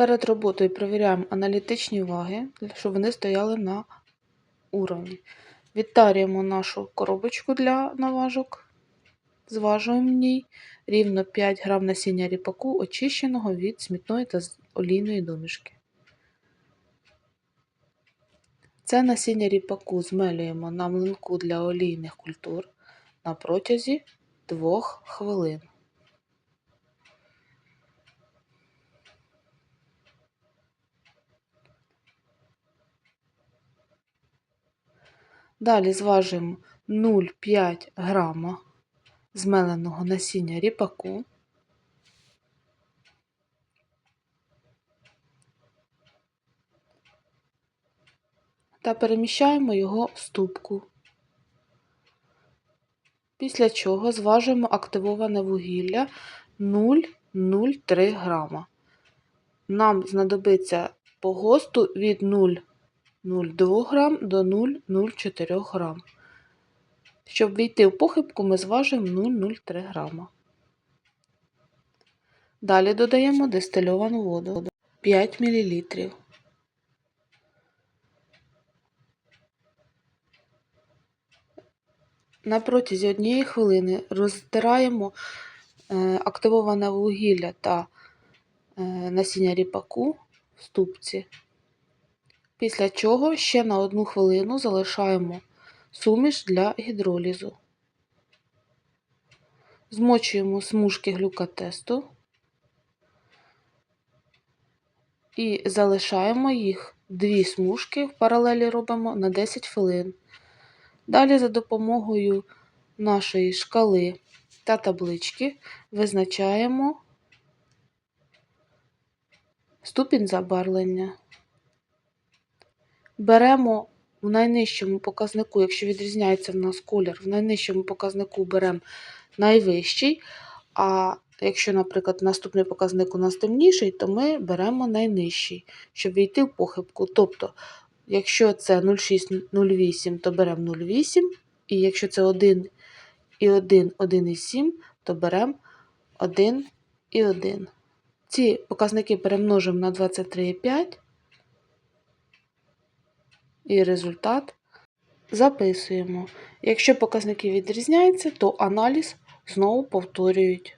Перед роботою перевіряємо аналітичні ваги, щоб вони стояли на уровні. Відтарюємо нашу коробочку для наважок, зважуємо в ній рівно 5 грам насіння ріпаку, очищеного від смітної та олійної домішки. Це насіння ріпаку змелюємо на млинку для олійних культур на протязі 2 хвилин. Далі зважуємо 0,5 грама змеленого насіння ріпаку. Та переміщаємо його в ступку. Після чого зважуємо активоване вугілля 0,03 грама. Нам знадобиться по ГОСТу від 0,02 грам до 0,04 грам. Щоб війти в похибку, ми зважуємо 0,03 грама. Далі додаємо дистильовану воду 5 мл. На протязі однієї хвилини роздираємо е, активоване вугілля та е, насіння ріпаку в ступці. Після чого ще на одну хвилину залишаємо суміш для гідролізу. Змочуємо смужки глюкотесту і залишаємо їх дві смужки в паралелі робимо на 10 хвилин. Далі за допомогою нашої шкали та таблички визначаємо ступінь забарвлення. Беремо в найнижчому показнику, якщо відрізняється в нас колір, в найнижчому показнику беремо найвищий, а якщо, наприклад, наступний показник у нас темніший, то ми беремо найнижчий, щоб війти в похибку. Тобто, якщо це 0,608, то беремо 0,8, і якщо це 1 і 1, 1,7, то беремо 1 і 1. Ці показники перемножимо на 23,5 і результат записуємо. Якщо показники відрізняються, то аналіз знову повторюють.